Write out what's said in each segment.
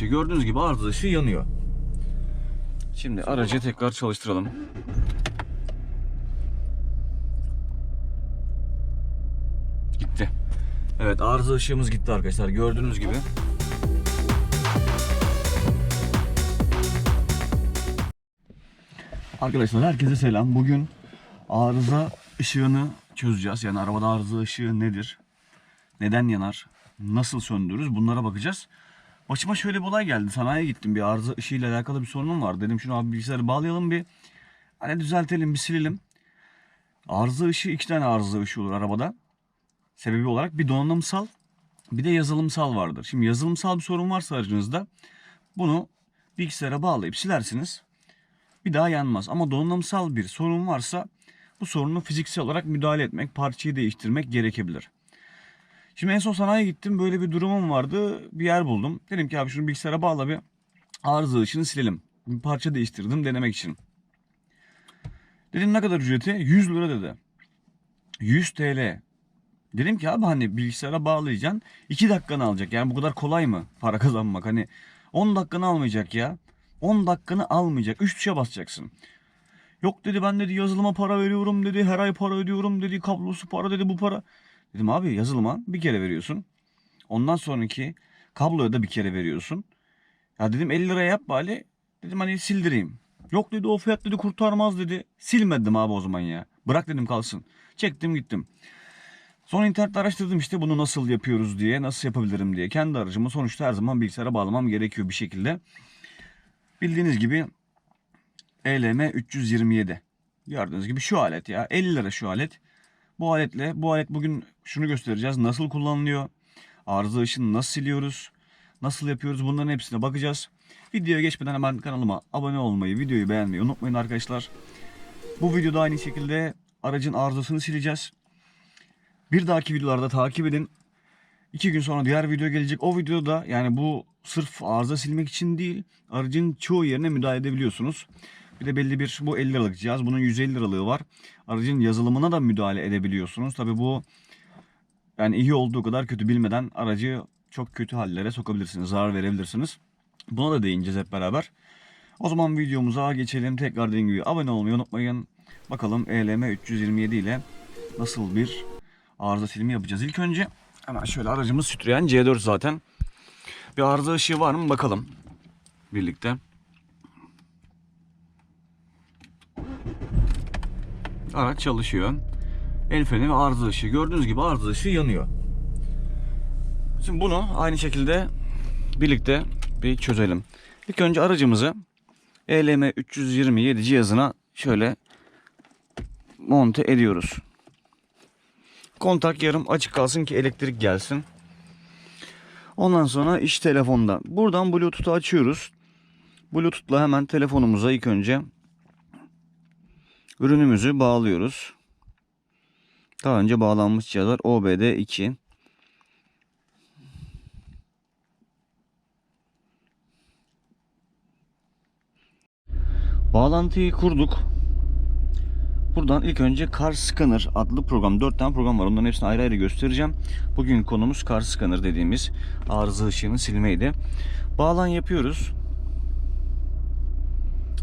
ışığı gördüğünüz gibi arıza ışığı yanıyor. Şimdi aracı tekrar çalıştıralım. Gitti. Evet arıza ışığımız gitti arkadaşlar gördüğünüz gibi. Arkadaşlar herkese selam. Bugün arıza ışığını çözeceğiz. Yani arabada arıza ışığı nedir? Neden yanar? Nasıl söndürürüz? Bunlara bakacağız. Başıma şöyle bir olay geldi. Sanayiye gittim. Bir arıza ışığıyla alakalı bir sorunum var. Dedim şunu abi bilgisayarı bağlayalım bir. Hani düzeltelim bir silelim. Arıza ışığı iki tane arıza ışığı olur arabada. Sebebi olarak bir donanımsal bir de yazılımsal vardır. Şimdi yazılımsal bir sorun varsa aracınızda bunu bilgisayara bağlayıp silersiniz. Bir daha yanmaz. Ama donanımsal bir sorun varsa bu sorunu fiziksel olarak müdahale etmek, parçayı değiştirmek gerekebilir. Şimdi en son sanayiye gittim. Böyle bir durumum vardı. Bir yer buldum. Dedim ki abi şunu bilgisayara bağla bir arıza ışığını silelim. Bir parça değiştirdim denemek için. Dedim ne kadar ücreti? 100 lira dedi. 100 TL. Dedim ki abi hani bilgisayara bağlayacaksın. 2 dakikanı alacak. Yani bu kadar kolay mı para kazanmak? Hani 10 dakikanı almayacak ya. 10 dakikanı almayacak. 3 tuşa basacaksın. Yok dedi ben dedi yazılıma para veriyorum dedi. Her ay para ödüyorum dedi. Kablosu para dedi bu para. Dedim abi yazılıma bir kere veriyorsun. Ondan sonraki kabloya da bir kere veriyorsun. Ya dedim 50 liraya yap bari. Dedim hani sildireyim. Yok dedi o fiyat dedi kurtarmaz dedi. Silmedim abi o zaman ya. Bırak dedim kalsın. Çektim gittim. Sonra internette araştırdım işte bunu nasıl yapıyoruz diye, nasıl yapabilirim diye. Kendi aracımı sonuçta her zaman bilgisayara bağlamam gerekiyor bir şekilde. Bildiğiniz gibi ELM 327. Gördüğünüz gibi şu alet ya. 50 lira şu alet. Bu aletle, bu alet bugün şunu göstereceğiz. Nasıl kullanılıyor? Arıza ışını nasıl siliyoruz? Nasıl yapıyoruz? Bunların hepsine bakacağız. Videoya geçmeden hemen kanalıma abone olmayı, videoyu beğenmeyi unutmayın arkadaşlar. Bu videoda aynı şekilde aracın arızasını sileceğiz. Bir dahaki videolarda takip edin. İki gün sonra diğer video gelecek. O videoda yani bu sırf arıza silmek için değil aracın çoğu yerine müdahale edebiliyorsunuz. Bir de belli bir bu 50 liralık cihaz. Bunun 150 liralığı var. Aracın yazılımına da müdahale edebiliyorsunuz. Tabi bu yani iyi olduğu kadar kötü bilmeden aracı çok kötü hallere sokabilirsiniz. Zarar verebilirsiniz. Buna da değineceğiz hep beraber. O zaman videomuza geçelim. Tekrar dediğim gibi abone olmayı unutmayın. Bakalım ELM 327 ile nasıl bir arıza silimi yapacağız. İlk önce hemen şöyle aracımız Citroen C4 zaten. Bir arıza ışığı var mı bakalım. Birlikte. Araç çalışıyor. El freni ve arıza ışığı. Gördüğünüz gibi arıza ışığı yanıyor. Şimdi bunu aynı şekilde birlikte bir çözelim. İlk önce aracımızı ELM 327 cihazına şöyle monte ediyoruz. Kontak yarım açık kalsın ki elektrik gelsin. Ondan sonra iş telefonda. Buradan Bluetooth'u açıyoruz. Bluetooth'la hemen telefonumuza ilk önce ürünümüzü bağlıyoruz. Daha önce bağlanmış cihazlar OBD2. Bağlantıyı kurduk. Buradan ilk önce Car Scanner adlı program. 4 tane program var. Onların hepsini ayrı ayrı göstereceğim. Bugün konumuz Car Scanner dediğimiz arıza ışığını silmeydi. Bağlan yapıyoruz.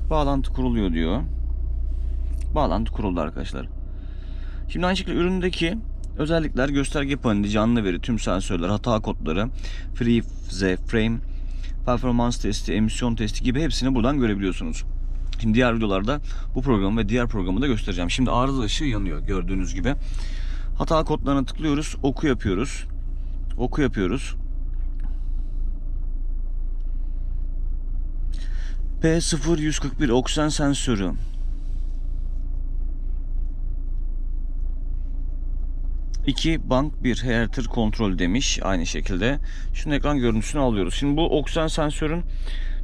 Bağlantı kuruluyor diyor. Bağlantı kuruldu arkadaşlar. Şimdi aynı şekilde üründeki özellikler gösterge paneli, canlı veri, tüm sensörler, hata kodları, freeze, frame, performans testi, emisyon testi gibi hepsini buradan görebiliyorsunuz. Şimdi diğer videolarda bu programı ve diğer programı da göstereceğim. Şimdi arıza ışığı yanıyor gördüğünüz gibi. Hata kodlarına tıklıyoruz. Oku yapıyoruz. Oku yapıyoruz. P0141 oksijen sensörü. İki bank bir hertır kontrol demiş aynı şekilde. Şunun ekran görüntüsünü alıyoruz. Şimdi bu oksijen sensörün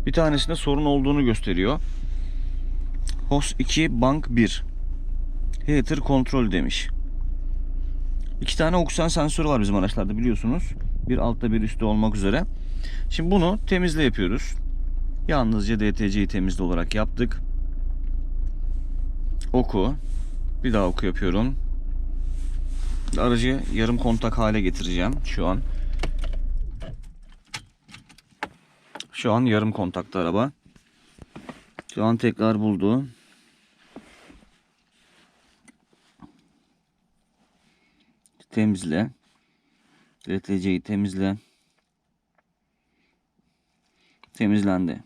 bir tanesinde sorun olduğunu gösteriyor. HOS 2 Bank 1 Heater kontrol demiş. İki tane oksijen sensörü var bizim araçlarda biliyorsunuz. Bir altta bir üstte olmak üzere. Şimdi bunu temizle yapıyoruz. Yalnızca DTC'yi temizle olarak yaptık. Oku. Bir daha oku yapıyorum. Aracı yarım kontak hale getireceğim şu an. Şu an yarım kontakta araba. Şu an tekrar buldu. Temizle. DTC'yi temizle. Temizlendi.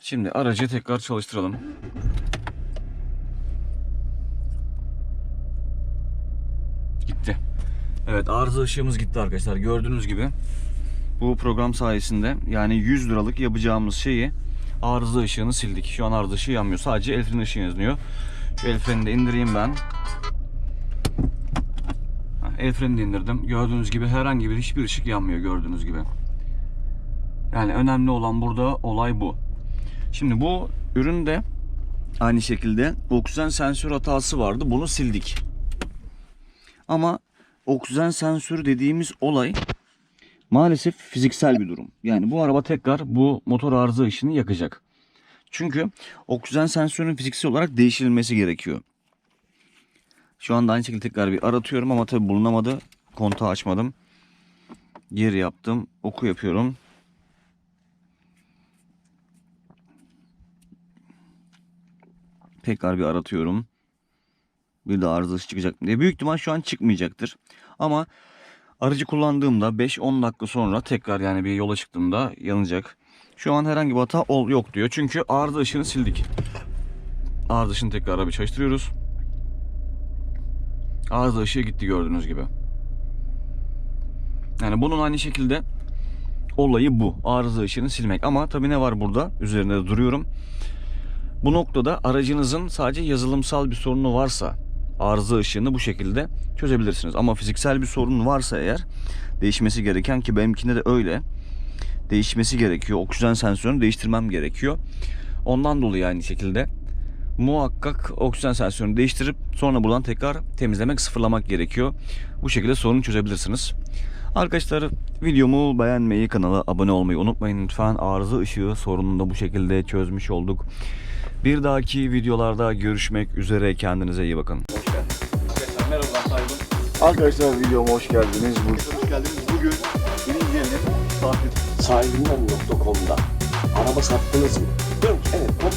Şimdi aracı tekrar çalıştıralım. Gitti. Evet arıza ışığımız gitti arkadaşlar. Gördüğünüz gibi bu program sayesinde yani 100 liralık yapacağımız şeyi arıza ışığını sildik. Şu an arıza ışığı yanmıyor. Sadece el freni ışığı yanıyor. Şu el frenini de indireyim ben. El freni indirdim. Gördüğünüz gibi herhangi bir hiçbir ışık yanmıyor gördüğünüz gibi. Yani önemli olan burada olay bu. Şimdi bu üründe aynı şekilde oksijen sensör hatası vardı. Bunu sildik. Ama oksijen sensörü dediğimiz olay maalesef fiziksel bir durum. Yani bu araba tekrar bu motor arıza ışını yakacak. Çünkü oksijen sensörünün fiziksel olarak değiştirilmesi gerekiyor. Şu anda aynı şekilde tekrar bir aratıyorum ama tabi bulunamadı. Kontağı açmadım. Geri yaptım. Oku yapıyorum. Tekrar bir aratıyorum. Bir de arızası çıkacak mı diye. Büyük ihtimal şu an çıkmayacaktır. Ama aracı kullandığımda 5-10 dakika sonra tekrar yani bir yola çıktığımda yanacak. Şu an herhangi bir hata ol yok diyor. Çünkü arıza ışığını sildik. Arıza ışığını tekrar bir çalıştırıyoruz. Arıza ışığı gitti gördüğünüz gibi. Yani bunun aynı şekilde olayı bu. Arıza ışığını silmek. Ama tabii ne var burada? Üzerinde de duruyorum. Bu noktada aracınızın sadece yazılımsal bir sorunu varsa arıza ışığını bu şekilde çözebilirsiniz. Ama fiziksel bir sorun varsa eğer değişmesi gereken ki benimkinde de öyle değişmesi gerekiyor. Oksijen sensörünü değiştirmem gerekiyor. Ondan dolayı aynı şekilde muhakkak oksijen sensörünü değiştirip sonra buradan tekrar temizlemek, sıfırlamak gerekiyor. Bu şekilde sorunu çözebilirsiniz. Arkadaşlar videomu beğenmeyi, kanala abone olmayı unutmayın lütfen. Arıza ışığı sorununu da bu şekilde çözmüş olduk. Bir dahaki videolarda görüşmek üzere. Kendinize iyi bakın. Arkadaşlar videoma hoş geldiniz. Bugün, hoş geldiniz. Bugün Birinci sahibi Sahibinden.com'da araba sattınız mı? Evet. Hop,